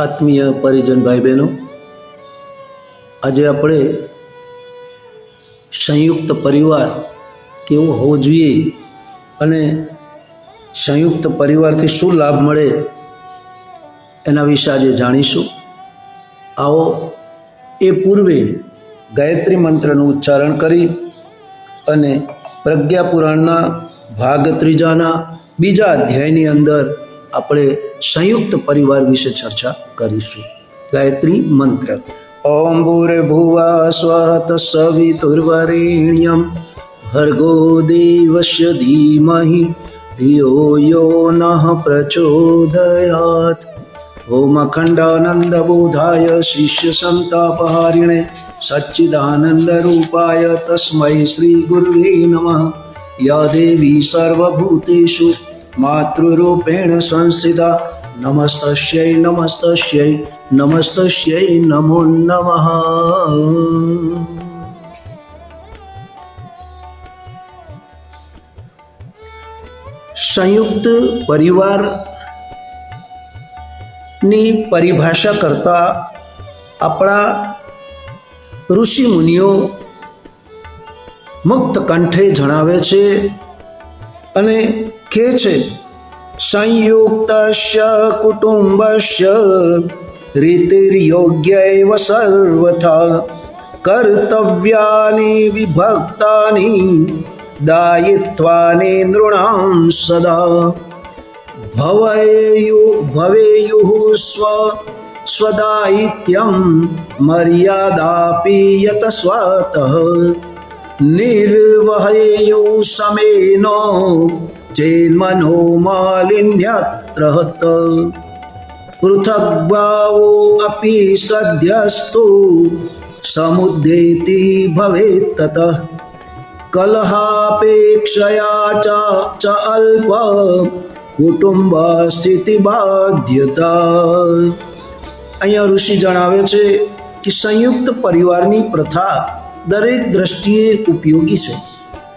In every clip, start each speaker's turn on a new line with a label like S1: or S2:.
S1: આત્મીય પરિજન ભાઈ બહેનો આજે આપણે સંયુક્ત પરિવાર કેવો હોવો જોઈએ અને સંયુક્ત પરિવારથી શું લાભ મળે એના વિશે આજે જાણીશું. આવો એ પૂર્વે ગાયત્રી મંત્રનું ઉચ્ચારણ કરી અને પ્રજ્ઞા પુરાણના ભાગ ત્રીજાના બીજા અધ્યાયની અંદર આપણે સંયુક્ત પરિવાર વિશે ચર્ચા કરીશું. ગાયત્રી મંત્ર. ઓમ ભૂર્ભુવા સ્વત સવિતુર્વરેણ્યમ ભર્ગો દેવસ્ય ધીમહિ ધિયો યો નઃ પ્રચોદયાત. ઓમ અખંડાનંદ બોધાય શિષ્ય સંતાપહારિણે સચ્ચિદાનંદ રૂપાય તસ્મૈ શ્રી ગુરવે નમઃ. યા દેવી સર્વભૂતેષુ માતૃરૂપેણ સંસ્થિતા નમસ્તસ્ય નમસ્તસ્ય નમસ્તસ્ય નમો નમઃ સંયુક્ત પરિવારની પરિભાષા કરતા આપણા ઋષિ મુનિઓ મુક્ત કંઠે જણાવે છે અને છે સંયુક્તસ્ય કુટુંબસ્ય રીતિર્યોગ્ય એવ સર્વથા કર્તવ્યાની વિભક્તાની દાયિત્વાની નૃણાં સદા ભવેયુ ભવેયુઃ સ્વ સ્વદાયિત્યમ મર્યાદાપી યત સ્વતઃ નિર્વહયેયુ સમેનો ચેન્મનો માલિન્યત્ર હત પૃથગ્ભાવો અપી સદ્યસ્તુ સમુદ્દેતિ ભવેત તતઃ કલહાપેક્ષયા ચ અલ્પ કુટુંબ સ્થિતિ બાધ્યતા અહીંયા ઋષિ જણાવે છે કે સંયુક્ત પરિવારની પ્રથા દરેક દ્રષ્ટિએ ઉપયોગી છે.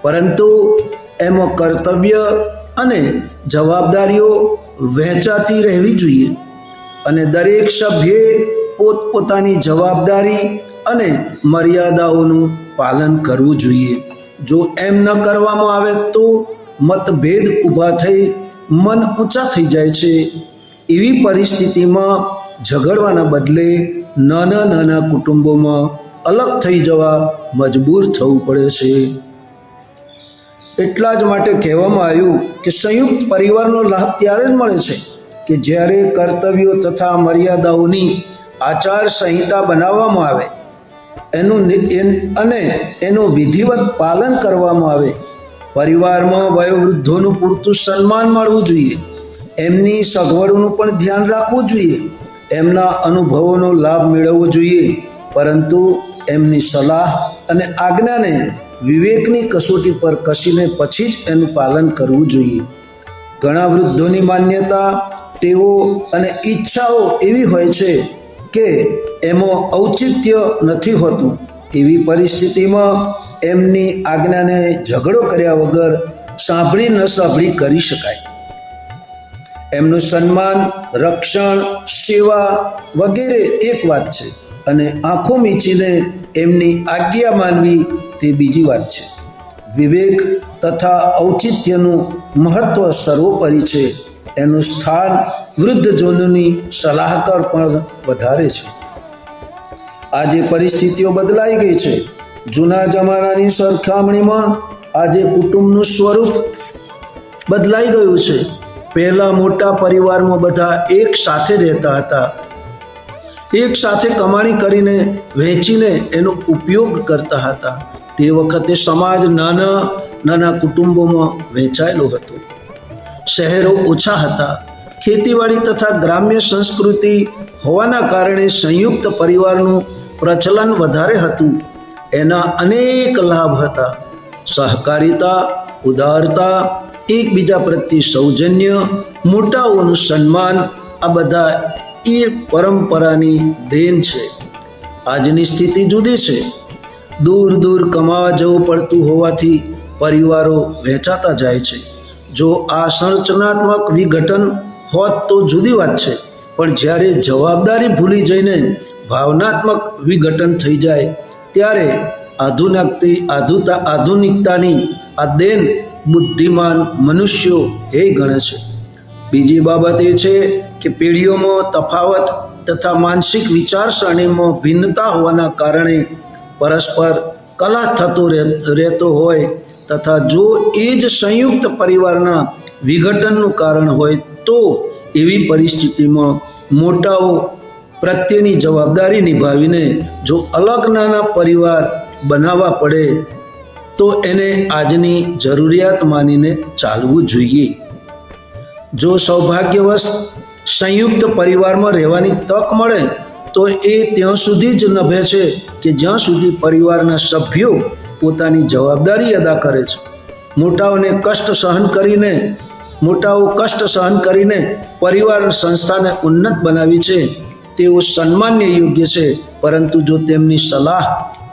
S1: પરંતુ એમાં કર્તવ્ય અને જવાબદારીઓ વહેંચાતી રહેવી જોઈએ અને દરેક સભ્યે પોતપોતાની જવાબદારી અને મર્યાદાઓનું પાલન કરવું જોઈએ. જો એમ ન કરવામાં આવે તો મતભેદ ઊભા થઈ મન ઊંચા થઈ જાય છે. એવી પરિસ્થિતિમાં ઝઘડવાના બદલે નાના નાના કુટુંબોમાં અલગ થઈ જવા મજબૂર થવું પડે છે. એટલા જ માટે કહેવામાં આવ્યું કે સંયુક્ત પરિવારનો લાભ ત્યારે જ મળે છે કે જ્યારે કર્તવ્યો તથા મર્યાદાઓની આચાર સંહિતા બનાવવામાં આવે એનું, અને એનું વિધિવત પાલન કરવામાં આવે, પરિવારમાં વયોવૃદ્ધોનું પૂરતું સન્માન મળવું જોઈએ, એમની સગવડોનું પણ ધ્યાન રાખવું જોઈએ, એમના અનુભવોનો લાભ મેળવવો જોઈએ, પરંતુ એમની સલાહ અને આજ્ઞાને વિવેકની કસોટી પર કસીને પછી જ એનું પાલન કરવું જોઈએ. ઘણા વૃદ્ધોની માન્યતા, ટેવો અને ઈચ્છાઓ એવી હોય છે કે એમાં ઔચિત્ય નથી હોતું. એવી પરિસ્થિતિમાં એમની આજ્ઞાને ઝઘડો કર્યા વગર સાંભળી ન સાંભળી કરી શકાય. એમનું સન્માન, રક્ષણ, સેવા વગેરે એક વાત છે અને આંખો મીચીને એમની આજ્ઞા માનવી તે બીજી વાત છે. વિવેક તથા ઔચિત્યનું મહત્વ સર્વોપરી છે. એનું સ્થાન વૃદ્ધજનોની સલાહકાર પણ વધારે છે. આજે પરિસ્થિતિઓ બદલાઈ ગઈ છે. જૂના જમાનાની સરખામણીમાં આજે કુટુંબનું સ્વરૂપ બદલાઈ ગયું છે. પહેલાં મોટા પરિવારમાં બધા એક સાથે રહેતા હતા. એક સાથે કમાણી કરીને વહેંચીને એનો ઉપયોગ કરતા હતા. તે વખતે સમાજ નાના નાના કુટુંબોમાં વહેંચાયેલો હતો. શહેરો ઓછા હતા. ખેતીવાડી તથા ગ્રામ્ય સંસ્કૃતિ હોવાના કારણે સંયુક્ત પરિવારનું પ્રચલન વધારે હતું. એના અનેક લાભ હતા. સહકારિતા, ઉદારતા, એકબીજા પ્રત્યે સૌજન્ય, મોટાઓનું સન્માન, આ બધા એ પરંપરાની દેન છે. આજની સ્થિતિ જુદી છે. દૂર દૂર કમાવા જવું પડતું હોવાથી પરિવારો વહેંચાતા જાય છે. જો આ સંરચનાત્મક વિઘટન હોત તો જુદી વાત છે. પણ જ્યારે જવાબદારી ભૂલી જઈને ભાવનાત્મક વિઘટન થઈ જાય, ત્યારે આધુનિકતી આધુતા આધુનિકતાની આ દેન બુદ્ધિમાન મનુષ્યો એ ગણે છે. બીજી બાબત એ છે કે પેઢીઓમાં તફાવત તથા માનસિક વિચારસરણીમાં ભિન્નતા હોવાના કારણે પરસ્પર કલા થતો રહે- રહેતો હોય તથા જો એ જ સંયુક્ત પરિવારના વિઘટનનું કારણ હોય તો એવી પરિસ્થિતિમાં મોટાઓ પ્રત્યેની જવાબદારી નિભાવીને જો અલગ નાના પરિવાર બનાવવા પડે તો એને આજની જરૂરિયાત માનીને ચાલવું જોઈએ. જો સૌભાગ્યવશ સંયુક્ત પરિવારમાં રહેવાની તક મળે, તો એ ત્યાં સુધી જ નભે છે કે જ્યાં સુધી પરિવારના સભ્યો પોતાની જવાબદારી અદા કરે છે. મોટાઓને કષ્ટ સહન કરીને, મોટાઓ કષ્ટ સહન કરીને પરિવાર સંસ્થાને ઉન્નત બનાવી છે, તેઓ સન્માનને યોગ્ય છે, પરંતુ જો તેમની સલાહ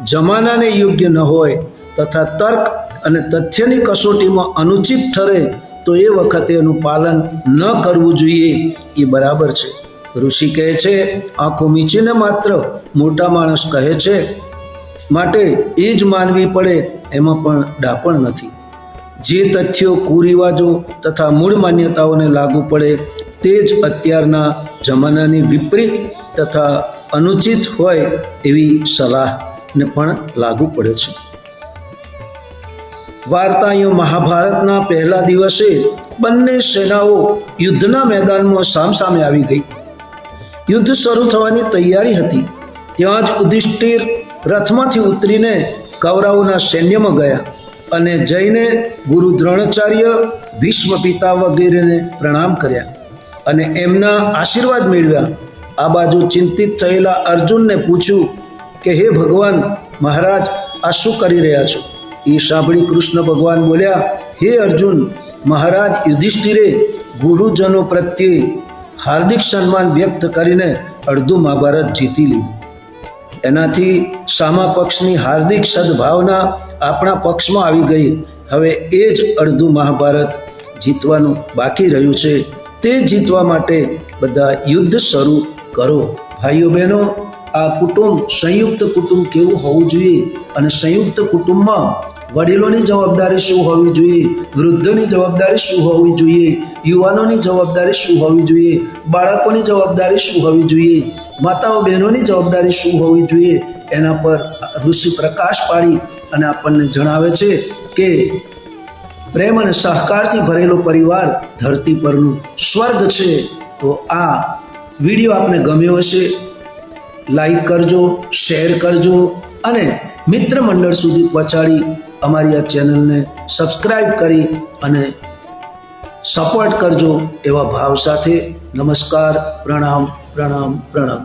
S1: જમાનાને યોગ્ય ન હોય, તથા તર્ક અને તથ્યની કસોટીમાં અનુચિત ઠરે તો એ વખતે એનું પાલન ન કરવું જોઈએ, એ બરાબર છે. ઋષિ કહે છે, આંખો મીચીને માત્ર મોટા માણસ કહે છે, માટે એ જ માનવી પડે, એમાં પણ ડાપણ નથી. જે તથ્યો કુરિવાજો તથા મૂળ માન્યતાઓને લાગુ પડે, તે જ અત્યારના જમાનાની વિપરીત તથા અનુચિત હોય એવી સલાહને પણ લાગુ પડે છે. વાર્તાઓ મહાભારતના પહેલા દિવસે બંને સેનાઓ યુદ્ધના મેદાનમાં સામસામે આવી ગઈ. યુદ્ધ શરૂ થવાની તૈયારી હતી. ત્યાં જ યુધિષ્ઠિર રથમાંથી ઉતરીને કૌરવોના સૈન્યમાં ગયા અને જઈને ગુરુ દ્રોણાચાર્ય ભીષ્મ પિતા વગેરેને પ્રણામ કર્યા અને એમના આશીર્વાદ મેળવ્યા. આ બાજુ ચિંતિત થયેલા અર્જુનને પૂછ્યું કે, હે ભગવાન, મહારાજ, આ શું કરી રહ્યા છો? એ સાંભળી કૃષ્ણ ભગવાન બોલ્યા, હે અર્જુન, મહારાજ યુધિષ્ઠિરે ગુરુજનો પ્રત્યે હાર્દિક સન્માન વ્યક્ત કરીને અડધું મહાભારત જીતી લીધું. એનાથી સામા પક્ષની હાર્દિક સદભાવના આપણા પક્ષમાં આવી ગઈ. હવે એ જ અડધું મહાભારત જીતવાનું બાકી રહ્યું છે. તે જીતવા માટે બધા યુદ્ધ શરૂ કરો. ભાઈઓ બહેનો આ કુટુંબ સંયુક્ત કુટુંબ કેવું હોવું જોઈએ અને સંયુક્ત કુટુંબમાં વડીલોની જવાબદારી શું હોવી જોઈએ? વૃદ્ધોની જવાબદારી શું હોવી જોઈએ? યુવાનોની જવાબદારી શું હોવી જોઈએ? બાળકોની જવાબદારી શું હોવી જોઈએ? માતાઓ બહેનોની જવાબદારી શું હોવી જોઈએ? એના પર ઋષિ પ્રકાશ પાડી અને આપણને જણાવે છે કે પ્રેમ અને સહકારથી ભરેલો પરિવાર ધરતી પરનું સ્વર્ગ છે. તો આ વીડિયો આપને ગમ્યો હશે. લાઈક કરજો શેર કરજો અને મિત્ર મંડળ સુધી પહોંચાડી અમારી આ ચેનલને સબસ્ક્રાઈબ કરી અને સપોર્ટ કરજો એવા ભાવ સાથે. નમસ્કાર, પ્રણામ પ્રણામ પ્રણામ.